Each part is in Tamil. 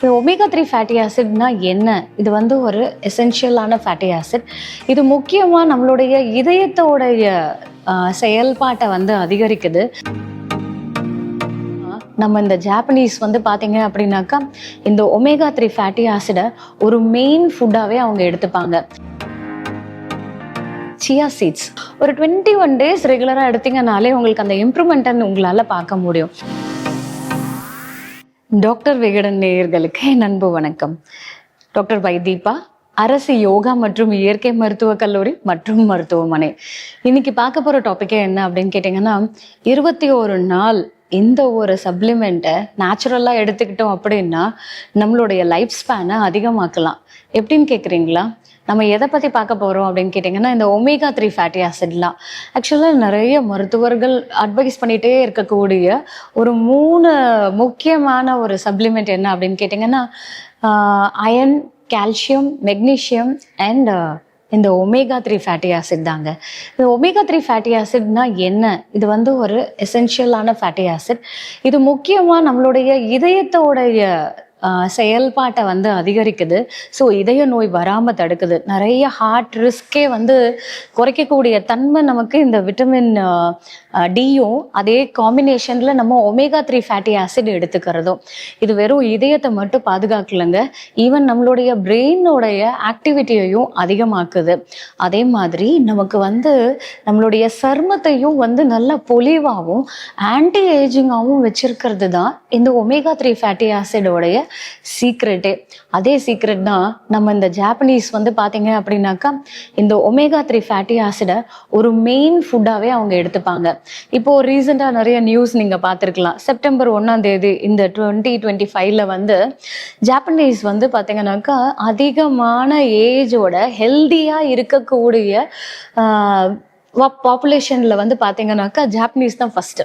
இந்த ஒமேகா த்ரீ ஃபேட்டி ஆசிட்னா என்ன? இது வந்து ஒரு எசென்ஷியலான ஃபேட்டி ஆசிட் இது முக்கியமாக நம்மளுடைய இதயத்தோடைய செயல்பாட்டை வந்து அதிகரிக்குது. நம்ம இந்த ஜாப்பனீஸ் வந்து பார்த்தீங்க அப்படின்னாக்கா இந்த ஒமேகா த்ரீ ஃபேட்டி ஆசிடை ஒரு மெயின் ஃபுட்டாகவே அவங்க எடுத்துப்பாங்க. சியா சீட்ஸ் ஒரு டுவெண்ட்டி ஒன் டேஸ் ரெகுலராக எடுத்தீங்கனாலே உங்களுக்கு அந்த இம்ப்ரூவ்மெண்ட்டை உங்களால் பார்க்க முடியும். டாக்டர் விகடன் நேயர்களுக்கு என் அன்பு வணக்கம். டாக்டர் வைதீபா அரசு யோகா மற்றும் இயற்கை மருத்துவக் கல்லூரி மற்றும் மருத்துவமனை. இன்னைக்கு பார்க்க போற டாபிக்கே என்ன அப்படின்னு கேட்டிங்கன்னா இருபத்தி ஒரு நாள் இந்த ஒரு சப்ளிமெண்ட்டை நேச்சுரலாக எடுத்துக்கிட்டோம் அப்படின்னா நம்மளுடைய லைஃப் ஸ்பேனை அதிகமாக்கலாம். எப்படின்னு கேட்குறீங்களா நம்ம எதை பற்றி பார்க்க போகிறோம் அப்படின்னு கேட்டிங்கன்னா இந்த ஒமேகா த்ரீ ஃபேட்டி ஆசிட்லாம் ஆக்சுவலாக நிறைய மருத்துவர்கள் அட்வைஸ் பண்ணிகிட்டே இருக்கக்கூடிய ஒரு மூணு முக்கியமான ஒரு சப்ளிமெண்ட் என்ன அப்படின்னு கேட்டிங்கன்னா அயன் கால்சியம் மெக்னீஷியம் அண்ட் இந்த ஒமேகா த்ரீ ஃபேட்டி ஆசிட் தாங்க. இந்த ஒமேகா த்ரீ ஃபேட்டி ஆசிட்னா என்ன? இது வந்து ஒரு எசென்ஷியலான ஃபேட்டி ஆசிட் இது முக்கியமாக நம்மளுடைய இதயத்தோடைய செயல்பாட்டை வந்து அதிகரிக்குது. ஸோ இதய நோய் வராமல் தடுக்குது. நிறைய ஹார்ட் ரிஸ்கே வந்து குறைக்கக்கூடிய தன்மை நமக்கு இந்த விட்டமின் டியும் அதே காம்பினேஷனில் நம்ம ஒமேகா த்ரீ ஃபேட்டி ஆசிட் எடுத்துக்கிறதும். இது வெறும் இதயத்தை மட்டும் பாதுகாக்கலைங்க. ஈவன் நம்மளுடைய பிரெயினோடைய ஆக்டிவிட்டியையும் அதிகமாக்குது. அதே மாதிரி நமக்கு வந்து நம்மளுடைய சர்மத்தையும் வந்து நல்ல பொலிவாகவும் ஆன்டி ஏஜிங்காகவும் வச்சிருக்கிறது தான் இந்த ஒமேகா த்ரீ ஃபேட்டி ஆசிடோடைய சீக்ரெட்டே அதே சீக்ரெட் தான் நம்ம இந்த ஜாப்பனீஸ் வந்து பார்த்தீங்க அப்படின்னாக்கா இந்த ஒமேகா த்ரீ ஃபேட்டி ஆசிடை ஒரு மெயின் ஃபுட்டாகவே அவங்க எடுத்துப்பாங்க. இப்போ ரீசெண்டாக நிறைய நியூஸ் நீங்கள் பார்த்துருக்கலாம் செப்டம்பர் ஒன்றாம் தேதி இந்த டுவெண்ட்டி டுவெண்ட்டி ஃபைவ்ல வந்து ஜாப்பனீஸ் வந்து பார்த்தீங்கன்னாக்கா அதிகமான ஏஜோட ஹெல்தியாக இருக்கக்கூடிய பாப்புலேஷனில் வந்து பார்த்தீங்கன்னாக்கா ஜாப்பனீஸ் தான் ஃபஸ்ட்டு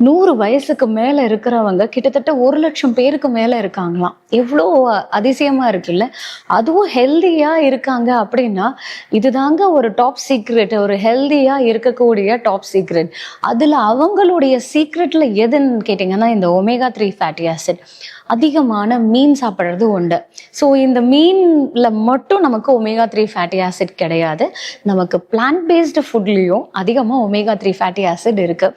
நூறு வயசுக்கு மேலே இருக்கிறவங்க கிட்டத்தட்ட ஒரு லட்சம் பேருக்கு மேலே இருக்காங்களாம். எவ்வளோ அதிசயமாக இருக்குல்ல? அதுவும் ஹெல்தியாக இருக்காங்க அப்படின்னா இதுதாங்க ஒரு டாப் சீக்ரெட் ஒரு ஹெல்தியாக இருக்கக்கூடிய டாப் சீக்ரெட் அதில் அவங்களுடைய சீக்ரெட்டில் எதுன்னு கேட்டிங்கன்னா இந்த ஒமேகா த்ரீ ஃபேட்டி ஆசிட் அதிகமான மீன் சாப்பிட்றது உண்டு. ஸோ இந்த மீனில் மட்டும் நமக்கு ஒமேகா த்ரீ ஃபேட்டி ஆசிட் கிடையாது. நமக்கு பிளான்ட் பேஸ்டு ஃபுட்லேயும் அதிகமாக ஒமேகா த்ரீ ஃபேட்டி ஆசிட் இருக்குது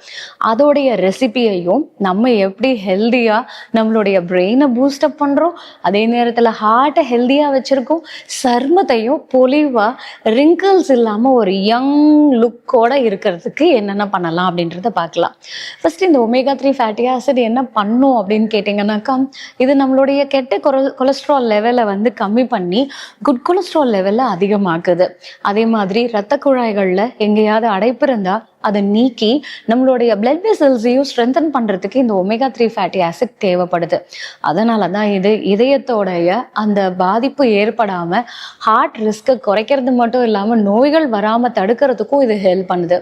அதோடைய ரெசிபியையும் நம்ம எப்படி ஹெல்த்தியாக நம்மளுடைய பிரெயினை பூஸ்டப் பண்ணுறோம் அதே நேரத்தில் ஹார்ட்டை ஹெல்த்தியாக வச்சுருக்கோம் சர்மத்தையும் பொலிவாக ரிங்கிள்ஸ் இல்லாமல் ஒரு யங் லுக்கோட இருக்கிறதுக்கு என்னென்ன பண்ணலாம் அப்படின்றத பார்க்கலாம். ஃபஸ்ட்டு இந்த ஒமேகா த்ரீ ஃபேட்டி ஆசிட் என்ன பண்ணும் அப்படின்னு கேட்டிங்கன்னாக்கா இது நம்மளுடைய கெட்ட கொலஸ்ட்ரால் லெவலை வந்து கம்மி பண்ணி குட் கொலஸ்ட்ரால் லெவலை அதிகமாக்குது. அதே மாதிரி இரத்த குழாய்களில் எங்கேயாவது அடைப்பு இருந்தால் அதை நீக்கி நம்மளுடைய பிளட் வெசல்ஸையும் ஸ்ட்ரென்தன் பண்ணுறதுக்கு இந்த ஒமேகா த்ரீ ஃபேட்டி ஆசிட் தேவைப்படுது. அதனால தான் இது இதயத்தோடைய அந்த பாதிப்பு ஏற்படாமல் ஹார்ட் ரிஸ்க்கை குறைக்கிறது மட்டும் இல்லாமல் நோய்கள் வராமல் தடுக்கிறதுக்கும் இது ஹெல்ப் பண்ணுது.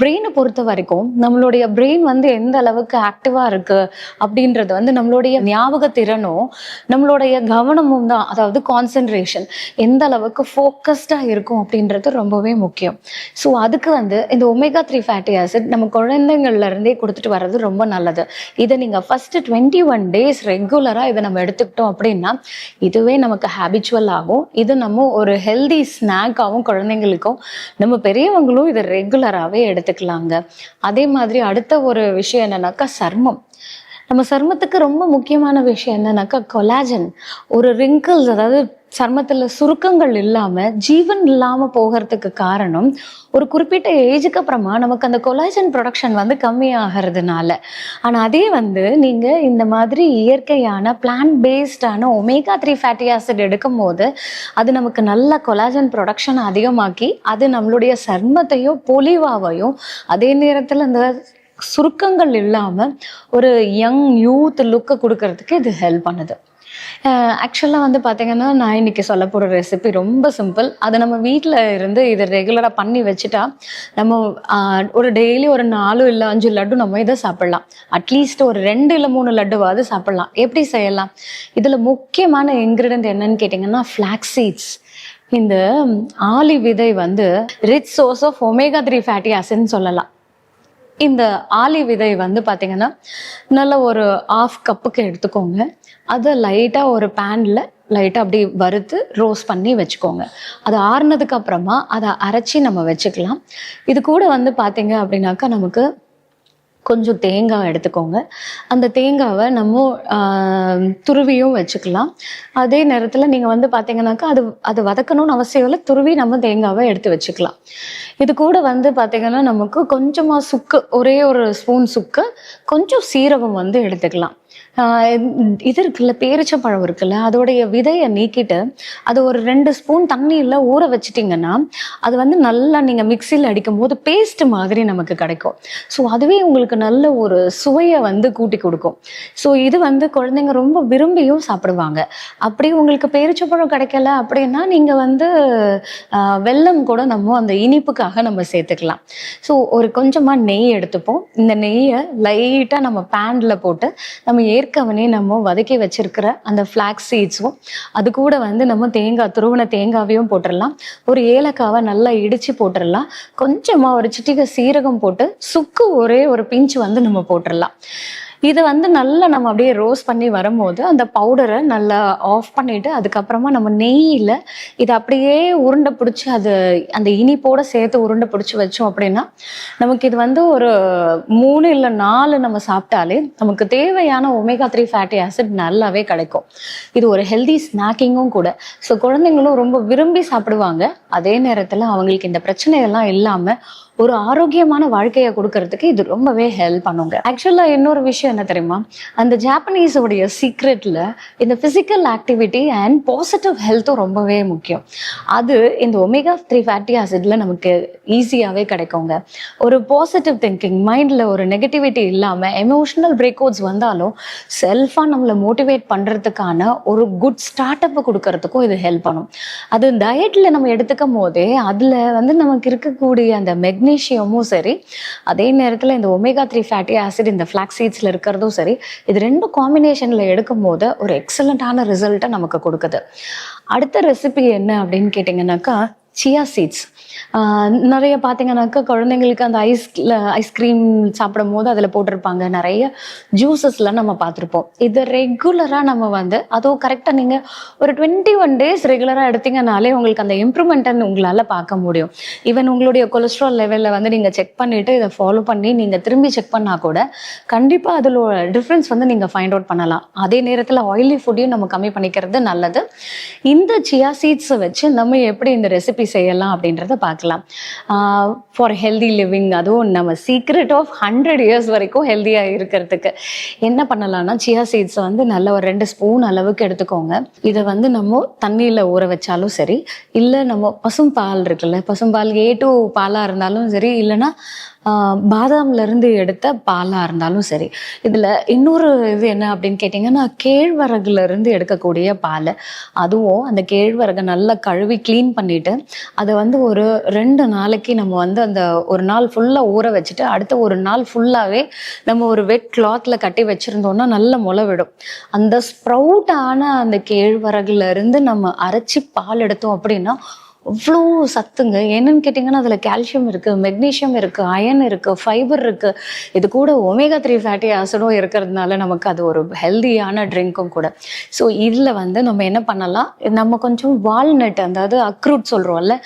பிரெயினை பொறுத்த வரைக்கும் நம்மளுடைய பிரெயின் வந்து எந்த அளவுக்கு ஆக்டிவாக இருக்கு அப்படின்றது வந்து நம்மளுடைய ஞாபக திறனும் நம்மளுடைய கவனமும் தான். அதாவது கான்சென்ட்ரேஷன் எந்த அளவுக்கு ஃபோக்கஸ்டாக இருக்கும் அப்படின்றது ரொம்பவே முக்கியம். ஸோ அதுக்கு வந்து இந்த ஒமேகா த்ரீ ஃபேட்டி ஆசிட் நம்ம குழந்தைங்கள்ல இருந்தே கொடுத்துட்டு வர்றது ரொம்ப நல்லது. இதை நீங்கள் ஃபர்ஸ்ட் டுவெண்ட்டி ஒன் டேஸ் ரெகுலராக இதை நம்ம எடுத்துக்கிட்டோம் அப்படின்னா இதுவே நமக்கு ஹேபிச்சுவல் ஆகும். இது நம்ம ஒரு ஹெல்தி ஸ்நாக்காகவும் குழந்தைங்களுக்கும் நம்ம பெரியவங்களும் இதை ரெகுலராகவே எடுத்துக்கலாங்க. அதே மாதிரி அடுத்த ஒரு விஷயம் என்னன்னாக்கா சர்மம். நம்ம சருமத்துக்கு ரொம்ப முக்கியமான விஷயம் என்னன்னாக்கா கொலாஜன் ஒரு ரிங்கிள்ஸ் அதாவது சர்மத்தில் சுருக்கங்கள் இல்லாமல் ஜீவன் இல்லாமல் போகிறதுக்கு காரணம் ஒரு குறிப்பிட்ட ஏஜுக்கு அப்புறமா நமக்கு அந்த கொலாஜன் ப்ரொடக்ஷன் வந்து கம்மியாகிறதுனால. ஆனால் அதே வந்து நீங்கள் இந்த மாதிரி இயற்கையான பிளான்ட் பேஸ்டான ஒமேகா த்ரீ ஃபேட்டி ஆசிட் எடுக்கும் போது அது நமக்கு நல்ல கொலாஜன் ப்ரொடக்ஷன் அதிகமாக்கி அது நம்மளுடைய சர்மத்தையும் பொலிவாவையும் அதே நேரத்தில் அந்த சுருக்கங்கள் இல்லாமல் ஒரு யங் யூத் லுக்கை கொடுக்கறதுக்கு இது ஹெல்ப் பண்ணுது. ஆக்சுவலாக வந்து பார்த்தீங்கன்னா நான் இன்னைக்கு சொல்ல போகிற ரெசிபி ரொம்ப சிம்பிள் அதை நம்ம வீட்டில் இருந்து இதை ரெகுலராக பண்ணி வச்சுட்டா நம்ம ஒரு டெய்லி ஒரு நாலு இல்லை அஞ்சு லட்டு நம்ம இதை சாப்பிட்லாம். அட்லீஸ்ட் ஒரு ரெண்டு இல்லை மூணு லட்டுவாவது சாப்பிட்லாம். எப்படி செய்யலாம்? இதில் முக்கியமான இன்க்ரீடியன்ட் என்னன்னு கேட்டிங்கன்னா ஃப்ளாக் சீட்ஸ் இந்த ஆலி விதை வந்து rich source of omega three fatty ஆசிட்னு சொல்லலாம். இந்த ஆலி விதை வந்து பார்த்தீங்கன்னா நல்ல ஒரு ஆஃப் கப்புக்கு எடுத்துக்கோங்க. அதை லைட்டாக ஒரு பேனில் லைட்டாக அப்படி வறுத்து ரோஸ்ட் பண்ணி வச்சுக்கோங்க. அது ஆறுனதுக்கு அப்புறமா அதை அரைச்சி நம்ம வச்சுக்கலாம். இது கூட வந்து பார்த்தீங்க அப்படின்னாக்கா நமக்கு கொஞ்சம் தேங்காய் எடுத்துக்கோங்க. அந்த தேங்காவை நம்ம துருவியும் வச்சுக்கலாம். அதே நேரத்தில் நீங்கள் வந்து பார்த்தீங்கன்னாக்கா அது அது வதக்கணும்னு அவசியம் இல்லை. துருவி நம்ம தேங்காவை எடுத்து வச்சுக்கலாம். இது கூட வந்து பார்த்தீங்கன்னா நமக்கு கொஞ்சமாக சுக்கு ஒரே ஒரு ஸ்பூன் சுக்கு கொஞ்சம் சீரகம் வந்து எடுத்துக்கலாம். இது இருக்குல்ல பேரிச்சப்பழம் இருக்குல்ல அதோடைய விதையை நீக்கிட்டு அது ஒரு ரெண்டு ஸ்பூன் தண்ணியில் ஊற வச்சிட்டிங்கன்னா அது வந்து நல்லா நீங்கள் மிக்சியில் அடிக்கும் போது பேஸ்ட் மாதிரி நமக்கு கிடைக்கும். ஸோ அதுவே உங்களுக்கு நல்ல ஒரு சுவையை வந்து கூட்டி கொடுக்கும். ஸோ இது வந்து குழந்தைங்க ரொம்ப விரும்பியும் சாப்பிடுவாங்க. அப்படி உங்களுக்கு பேரிச்சப்பழம் கிடைக்கல அப்படின்னா நீங்கள் வந்து ஆஹ் வெல்லம் கூட நம்ம அந்த இனிப்புக்காக நம்ம சேர்த்துக்கலாம். ஸோ ஒரு கொஞ்சமாக நெய் எடுத்துப்போம். இந்த நெய்யை லைட்டாக நம்ம பேனில் போட்டு நம்ம ஏற்கனவே நம்ம வதக்கி வச்சிருக்கிற அந்த ஃப்ளாக்ஸ் சீட்ஸும் அது கூட வந்து நம்ம தேங்காய் துருவன தேங்காவையும் போட்டுடலாம். ஒரு ஏலக்காவை நல்லா இடித்து போட்டுடலாம். கொஞ்சமாக ஒரு சிட்டிகை சீரகம் போட்டு சுக்கு ஒரே ஒரு பிஞ்ச் வந்து நம்ம போட்டுடலாம். இதை வந்து நல்லா நம்ம அப்படியே ரோஸ்ட் பண்ணி வரும்போது அந்த பவுடரை நல்லா ஆஃப் பண்ணிட்டு அதுக்கப்புறமா நம்ம நெய்யில் இதை அப்படியே உருண்டை பிடிச்சி அது அந்த இனிப்போட சேர்த்து உருண்டை பிடிச்சி வச்சோம் அப்படின்னா நமக்கு இது வந்து ஒரு மூணு இல்லை நாலு நம்ம சாப்பிட்டாலே நமக்கு தேவையான ஒமேகா த்ரீ ஃபேட்டி ஆசிட் நல்லாவே கிடைக்கும். இது ஒரு ஹெல்தி ஸ்நாக்கிங்கும் கூட. ஸோ குழந்தைங்களும் ரொம்ப விரும்பி சாப்பிடுவாங்க. அதே நேரத்தில் அவங்களுக்கு இந்த பிரச்சனையெல்லாம் இல்லாமல் ஒரு ஆரோக்கியமான வாழ்க்கையை கொடுக்கறதுக்கு இது ரொம்பவே ஹெல்ப் பண்ணுங்க. ஆக்சுவலா இன்னொரு விஷயம் என்ன தெரியுமா? அந்த ஜாப்பனீஸோடைய சீக்ரெட்ல இந்த பிசிக்கல் ஆக்டிவிட்டி அண்ட் பாசிட்டிவ் ஹெல்த்தும் ரொம்பவே முக்கியம். அது இந்த ஒமேகா த்ரீ ஃபேட்டி ஆசிட்ல நமக்கு ஈஸியாகவே கிடைக்குங்க. ஒரு பாசிட்டிவ் திங்கிங் மைண்டில் ஒரு நெகட்டிவிட்டி இல்லாமல் எமோஷனல் பிரேக் அவுட்ஸ் வந்தாலும் செல்ஃபாக நம்மளை மோட்டிவேட் பண்ணுறதுக்கான ஒரு குட் ஸ்டார்ட் அப் கொடுக்கறதுக்கும் இது ஹெல்ப் பண்ணும். அது டயட்டில் நம்ம எடுத்துக்கும் போதே அதில் வந்து நமக்கு இருக்கக்கூடிய அந்த மெக் மெக்னீஷியமும் சரி அதே நேரத்தில் இந்த ஒமேகா த்ரீ ஃபேட்டி ஆசிட் இந்த ஃப்ளாக் சீட்ஸில் இருக்கிறதும் சரி இது ரெண்டு காம்பினேஷனில் எடுக்கும் போது ஒரு எக்ஸலண்ட்டான ரிசல்ட்டை நமக்கு கொடுக்குது. அடுத்த ரெசிபி என்ன அப்படின்னு கேட்டிங்கன்னாக்கா சியா சீட்ஸ். நிறைய பார்த்தீங்கன்னாக்கா குழந்தைங்களுக்கு அந்த ஐஸ் ஐஸ்கிரீம் சாப்பிடும் போது அதில் போட்டிருப்பாங்க. நிறைய ஜூஸஸ்லாம் நம்ம பார்த்துருப்போம். இதை ரெகுலராக நம்ம வந்து அதுவும் கரெக்டாக நீங்கள் ஒரு டுவெண்ட்டி ஒன் டேஸ் ரெகுலராக எடுத்தீங்கனாலே உங்களுக்கு அந்த இம்ப்ரூவ்மெண்ட்டை உங்களால் பார்க்க முடியும். ஈவன் உங்களுடைய கொலஸ்ட்ரால் லெவலில் வந்து நீங்கள் செக் பண்ணிவிட்டு இதை ஃபாலோ பண்ணி நீங்கள் திரும்பி செக் பண்ணால் கூட கண்டிப்பாக அதில் டிஃப்ரென்ஸ் வந்து நீங்கள் ஃபைண்ட் அவுட் பண்ணலாம். அதே நேரத்தில் ஆயிலி ஃபுட்டையும் நம்ம கம்மி பண்ணிக்கிறது நல்லது. இந்த சியா சீட்ஸை வச்சு நம்ம எப்படி இந்த ரெசிபி செய்யலாம் அப்படின்றத பார்க்கலாம். ஃபார் ஹெல்தி லிவிங் அதுவும் நம்ம சீக்ரெட் ஆஃப் ஹண்ட்ரட் இயர்ஸ் வரைக்கும் ஹெல்த்தியாக இருக்கிறதுக்கு. என்ன பண்ணலாம்னா சியா சீட்ஸை வந்து நல்ல ஒரு ரெண்டு ஸ்பூன் அளவுக்கு எடுத்துக்கோங்க. இதை வந்து நம்ம தண்ணியில் ஊற வச்சாலும் சரி இல்லை நம்ம பசும்பால் இருக்குல்ல பசும்பால் ஏ டூ பாலாக இருந்தாலும் சரி இல்லைன்னா பாதாம்லேருந்து எடுத்த பாலாக இருந்தாலும் சரி. இதில் இன்னொரு இது என்ன அப்படின்னு கேட்டிங்கன்னா கேழ்வரகுலேருந்து எடுக்கக்கூடிய பால். அதுவும் அந்த கேழ்வரகை நல்லா கழுவி க்ளீன் பண்ணிவிட்டு அதை வந்து ஒரு ரெண்டு நாளைக்கு நம்ம வந்து அந்த ஒரு நாள் ஃபுல்லாக ஊற வச்சுட்டு அடுத்த ஒரு நாள் ஃபுல்லாகவே நம்ம ஒரு வெட் கிளாத்தில் கட்டி வச்சிருந்தோம்னா நல்ல முளை விடும். அந்த ஸ்ப்ரவுட்டான அந்த கேழ்வரகுலேருந்து நம்ம அரைச்சி பால் எடுத்தோம் அப்படின்னா அவ்வளோ சத்துங்க. என்னன்னு கேட்டிங்கன்னா அதில் கால்சியம் இருக்குது மெக்னீஷியம் இருக்குது அயன் இருக்குது ஃபைபர் இருக்குது இது கூட ஒமேகா த்ரீ ஃபேட்டி ஆசிடும் இருக்கிறதுனால நமக்கு அது ஒரு ஹெல்தியான ட்ரிங்க்கும் கூட. ஸோ இதில் வந்து நம்ம என்ன பண்ணலாம்? நம்ம கொஞ்சம் வால்நட் அதாவது அக்ரூட் சொல்கிறோம்ல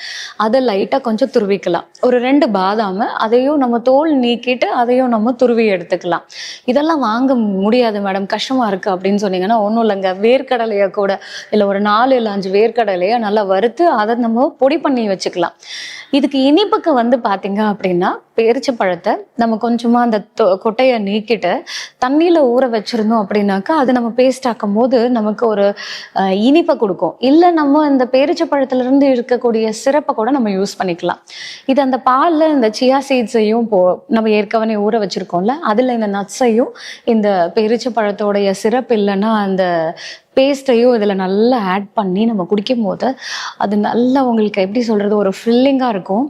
அதை லைட்டாக கொஞ்சம் துருவிக்கலாம். ஒரு ரெண்டு பாதாம அதையும் நம்ம தோல் நீக்கிட்டு அதையும் நம்ம துருவி எடுத்துக்கலாம். இதெல்லாம் வாங்க முடியாது மேடம் கஷ்டமாக இருக்குது அப்படின்னு சொன்னீங்கன்னா ஒன்றும் இல்லைங்க. வேர்க்கடலையை கூட இல்லை ஒரு நாலு இல்லை அஞ்சு வேர்க்கடலையை நல்லா வறுத்து அதை நம்ம பொடி பண்ணி வச்சுக்கலாம். இதுக்கு இனிப்புக்கு வந்து பார்த்தீங்க அப்படின்னா பேரிச்ச பழத்தை நம்ம கொஞ்சமாக அந்த தொ- கொட்டையை நீக்கிட்டு தண்ணியில் ஊற வச்சிருந்தோம் அப்படின்னாக்கா அது நம்ம பேஸ்ட் ஆக்கும் போது நமக்கு ஒரு இனிப்பை கொடுக்கும். இல்லை நம்ம இந்த பேரிச்ச பழத்துலேருந்து இருக்கக்கூடிய சிறப்பை கூட நம்ம யூஸ் பண்ணிக்கலாம். இது அந்த பாலில் இந்த சியா சீட்ஸையும் போ நம்ம ஏற்கனவே ஊற வச்சிருக்கோம்ல அதில் இந்த நட்ஸையும் இந்த பேரிச்ச பழத்தோடைய சிறப்பு இல்லைன்னா அந்த பேஸ்ட்டையும் இதில் நல்லா ஆட் பண்ணி நம்ம குடிக்கும் போது அது நல்லா உங்களுக்கு எப்படி சொல்கிறது ஒரு ஃபில்லிங்காக இருக்கும்.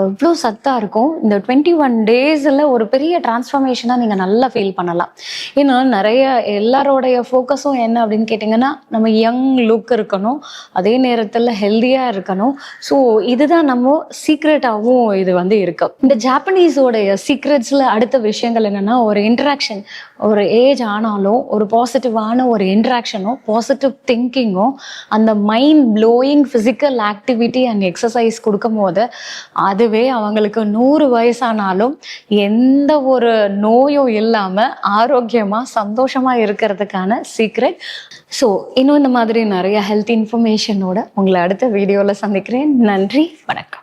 அவ்வளோ சத்தாக இருக்கும். இந்த டுவெண்ட்டி ஒன் டேஸில் ஒரு பெரிய டிரான்ஸ்ஃபர்மேஷனாக நீங்கள் நல்லா ஃபீல் பண்ணலாம். ஏன்னா நிறைய எல்லாரோடைய ஃபோக்கஸும் என்ன அப்படின்னு கேட்டிங்கன்னா நம்ம யங் லுக் இருக்கணும். அதே நேரத்தில் ஹெல்த்தியாக இருக்கணும். ஸோ இதுதான் நம்ம சீக்ரெட்டாகவும் இது வந்து இருக்கு. இந்த ஜாப்பனீஸோடைய சீக்ரெட்ஸில் அடுத்த விஷயங்கள் என்னென்னா ஒரு இன்ட்ராக்ஷன் ஒரு ஏஜ் ஆனாலும் ஒரு பாசிட்டிவான ஒரு இன்ட்ராக்ஷனோ பாசிட்டிவ் திங்கிங்கோ அந்த mind blowing physical activity and exercise கொடுக்கும் போது அதுவே அவங்களுக்கு நூறு வயசானாலும் எந்த ஒரு நோயும் இல்லாமல் ஆரோக்கியமாக சந்தோஷமாக இருக்கிறதுக்கான சீக்ரெட் ஸோ இன்னும் இந்த மாதிரி நிறைய ஹெல்த் இன்ஃபர்மேஷனோட உங்களை அடுத்த வீடியோவில் சந்திக்கிறேன். நன்றி வணக்கம்.